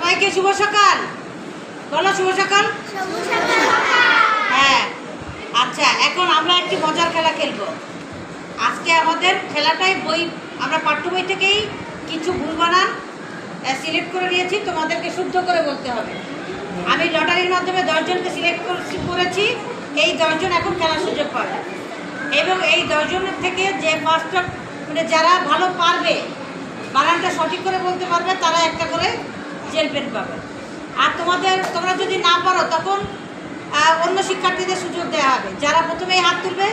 সবাইকে শুভ সকাল। বলো শুভ সকাল। হ্যাঁ। আচ্ছা এখন আমরা একটি মজার খেলা খেলব। আজকে আমাদের খেলাটাই বই আমরা পাঠ্য বই থেকেই কিছু ভুল বানান সিলেক্ট করে নিয়েছি তোমাদেরকে শুদ্ধ করে বলতে হবে। আমি লটারির মাধ্যমে দশজনকে সিলেক্ট করেছি এই দশজন এখন খেলার সুযোগ পাবে। এবং এই দশজনের থেকে যে পাঁচটা মানে যারা ভালো পারবে বানানটা সঠিক করে বলতে পারবে তারা একটা করে জেল পেন পাবে। আর তোমাদের, তোমরা যদি না পারো, তখন অন্য শিক্ষার্থীদের সুযোগ দেওয়া হবে। যারা প্রথমেই হাত তুলবে,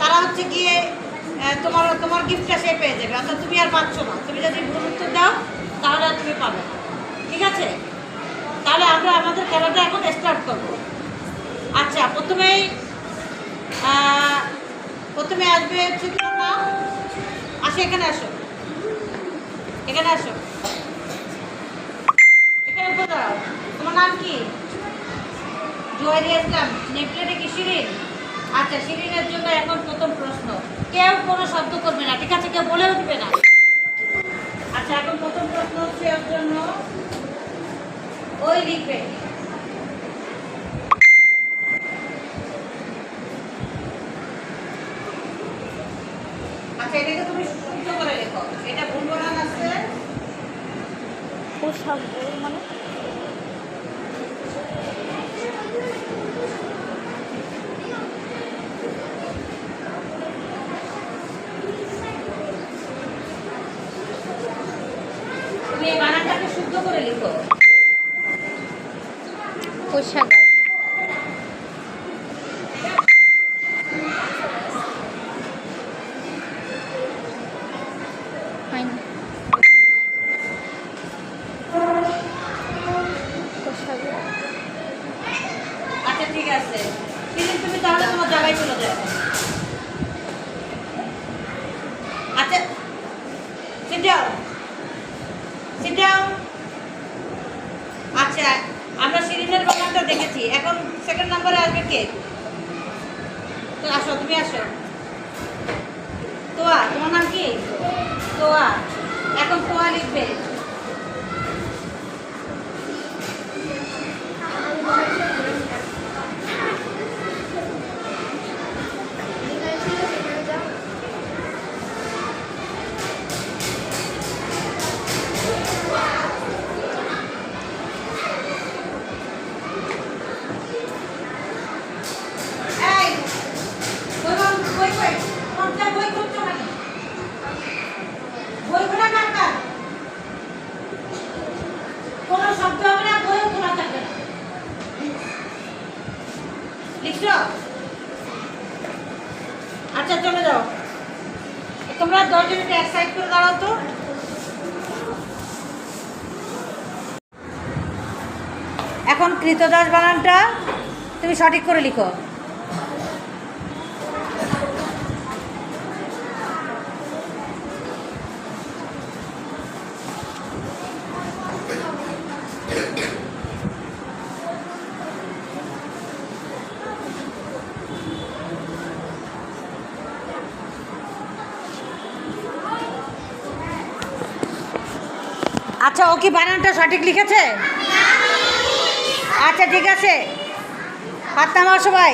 তারা হচ্ছে গিয়ে তোমার তোমার গিফটটা সে পেয়ে যাবে। অর্থাৎ তুমি আর পাচ্ছ না। তুমি যদি ভুল উত্তর দাও, তাহলে আর তুমি পাবে ঠিক আছে? তাহলে আমরা, আমাদের খেলাটা এখন স্টার্ট করব। আচ্ছা প্রথমেই প্রথমে আসবে হচ্ছে আসো, এখানে আসো। এখানে আসো। নাম কি? জোয়ারি ইসলাম, নেপলেটে কি শিরিন? আচ্ছা শিরিনের জন্য এখন প্রথম প্রশ্ন। কেউ কোনো শব্দ করবে না, ঠিক আছে? কেউ বলে উঠবে না। আচ্ছা এখন প্রথম প্রশ্ন হচ্ছে ওর জন্য। ওই লিখবে। আচ্ছা এটাকে তুমি শুদ্ধ করে লেখো। এটা ভুল বানান আছে। ও শব্দ মানে তুমি এই বানানটাকে শুদ্ধ করে লিখো। কোষাগার হয়নি কোষাগার আচ্ছা ঠিক আছে শিরিন তুমি তাহলে তোমার জায়গায় চলে যাও আচ্ছা sit down sit down আচ্ছা আমরা শিরিনের বাগানটা দেখেছি এখন সেকেন্ড নম্বরে আসবে কে তো আসো তুমি আসো তোয়া তোমার নাম কি তোয়া এখন তোয়া লিখবে এই বই বল- বই কই কোনটা বই খুলছো কেন বই খোলা কার কার কোনো শব্দ হবে না বইও খোলা থাকবে না লিখছো আচ্ছা চলে যাও তোমরা দশজনকে এক সাইড করে দাঁড়াও তো এখন কৃতদাস বানানটা তুমি সঠিক করে লিখো। আচ্ছা ও কি বানানটা সঠিক লিখেছে? আচ্ছা ঠিক আছে। নামাও সবাই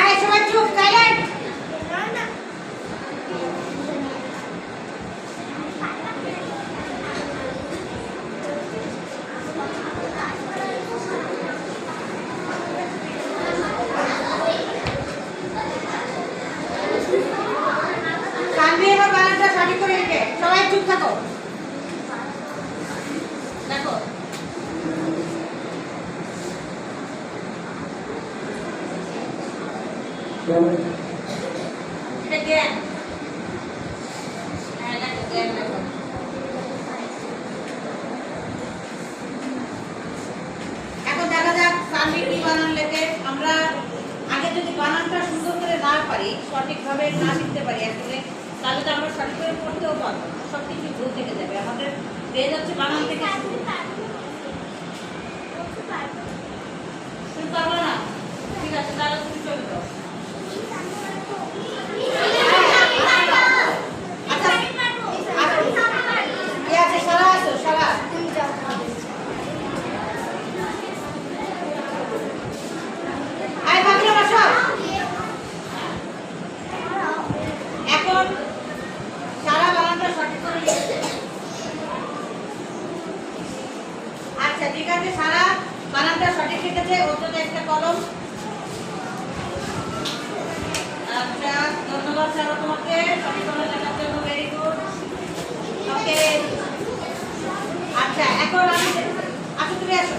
এই, সবাই চুপ, silent। সানভি এবার বানানটা সঠিক করে লিখে সবাই চুপ থাকো দেখো এটা জ্ঞান হ্যাঁ দেখো জ্ঞান দেখো এখন দেখা যাক সানভি বানান লেখে। আমরা আগে যদি বানানটা সুন্দর করে না পারি, সঠিকভাবে না লিখতে পারি আসলে, তাহলে তো আমরা সঠিক করে পড়তেও পারব সব কিছু ভুল থেকে যাবে। আমাদের ব্রেন হচ্ছে বানান থেকে। তুমি পারবে না? ঠিক আছে, তাহলে তুমি চলে যাও। আচ্ছা ঠিক আছে সারা বানানটা সঠিক লিখেছে ওর জন্য একটা কলম। সুন্দর ছাড়া তোমাকে। সবসময় দেখার জন্য ভেরি গুড ওকে আচ্ছা এখন আমি আসো তুমি আসো।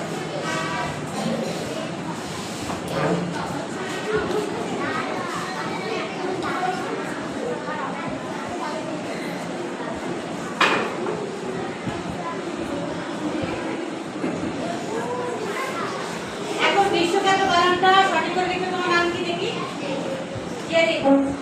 বিশ্বখ্যাত বানানটা সঠিক করে দেখে তোমার নাম কি দেখি? কে দেখি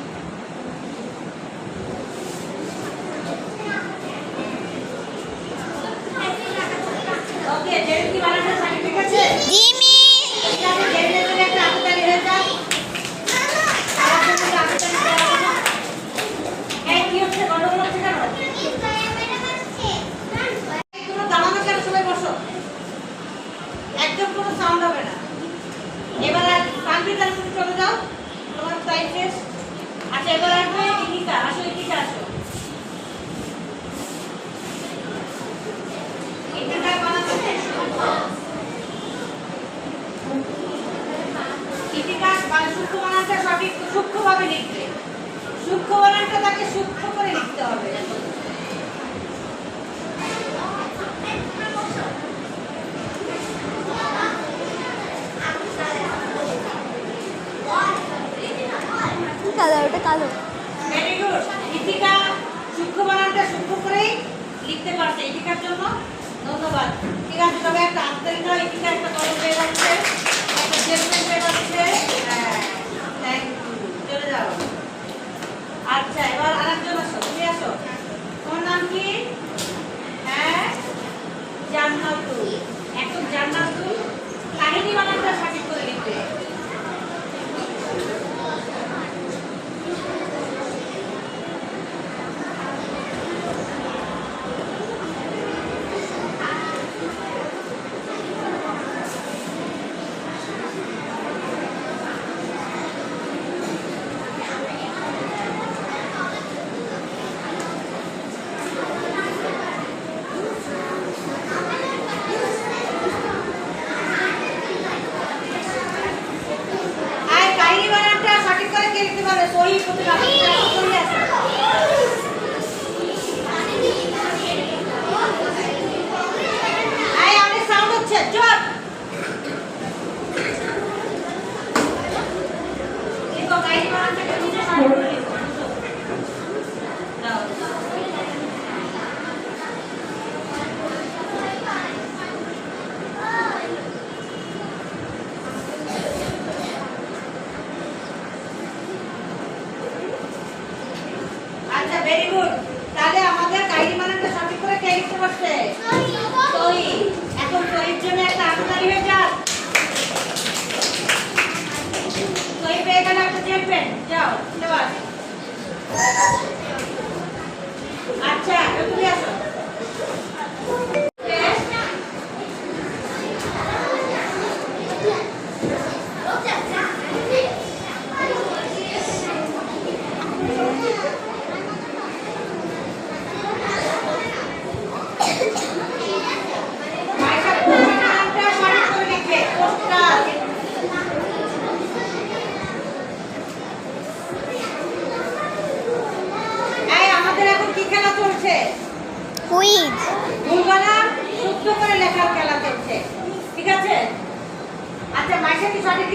Thank you.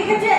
রেখেছে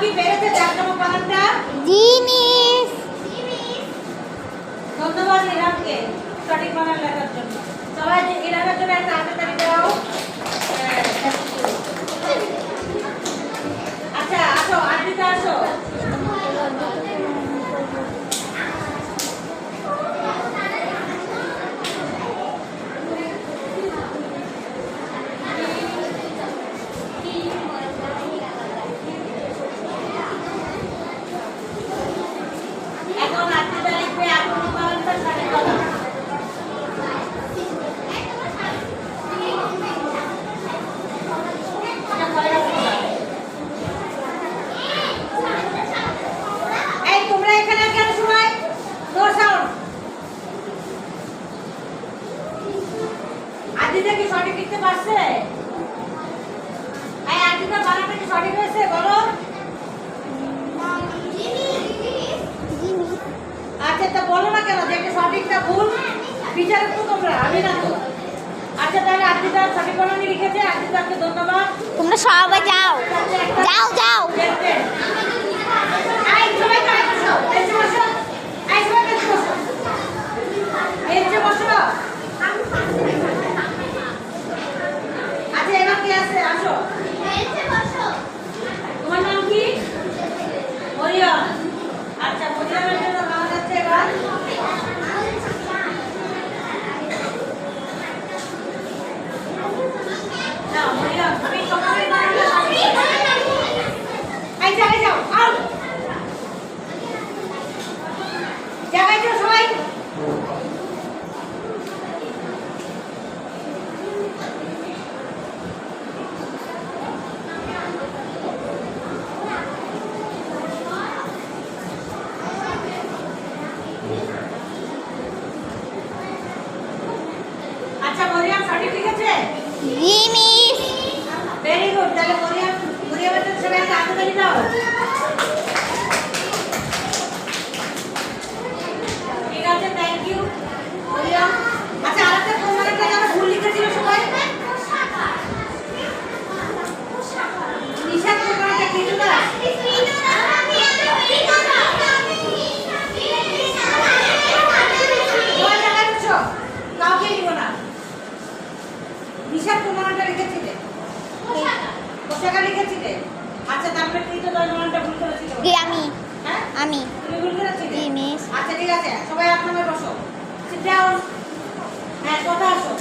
কি পেরেছে চার নম্বর জিনিস জিনিস। ধন্যবাদ নিরামকে সঠিক বানান লেখার জন্য। সবাই ইরামের জন্য একটা বিচার তো তোমরা আমি না তো। আচ্ছা তাহলে আজকে তার সাকিব বানানি লিখেছে আজকে তাকে ধন্যবাদ। তোমরা সবাই যাও। যাও যাও। Out! আচ্ছা তারপরে তুই তো দশ নম্বরটা ভুল করেছিস কি আমি। হ্যাঁ? আমি। তুমি ভুল করেছিস জি মিস। আচ্ছা ঠিক আছে। সবাই আপনার বসো। আচ্ছা, সিট ডাউন হ্যাঁ কথা আসো।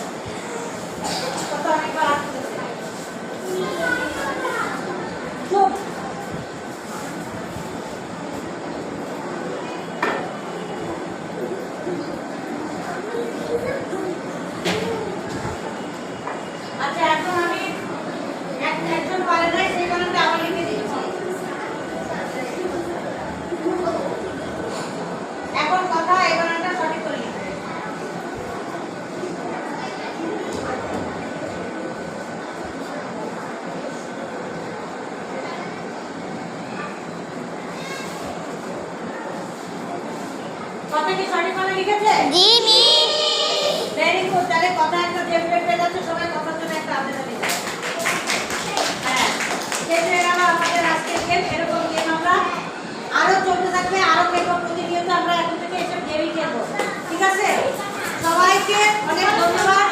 সবাইকে অনেক ধন্যবাদ।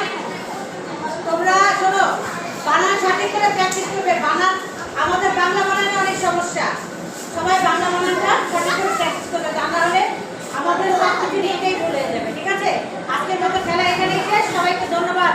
তোমরা শোনো, বানান সঠিক করে প্র্যাকটিস করবে। বানান, আমাদের বাংলা বানানে অনেক সমস্যা। সবাই বাংলা বানানটা সঠিক করে প্র্যাকটিস করবে। তা না হলে আমাদের সার্টিফিকেটেই ভুলে যাবে, ঠিক আছে? আজকের মতো খেলা এখানেই শেষ। সবাইকে ধন্যবাদ।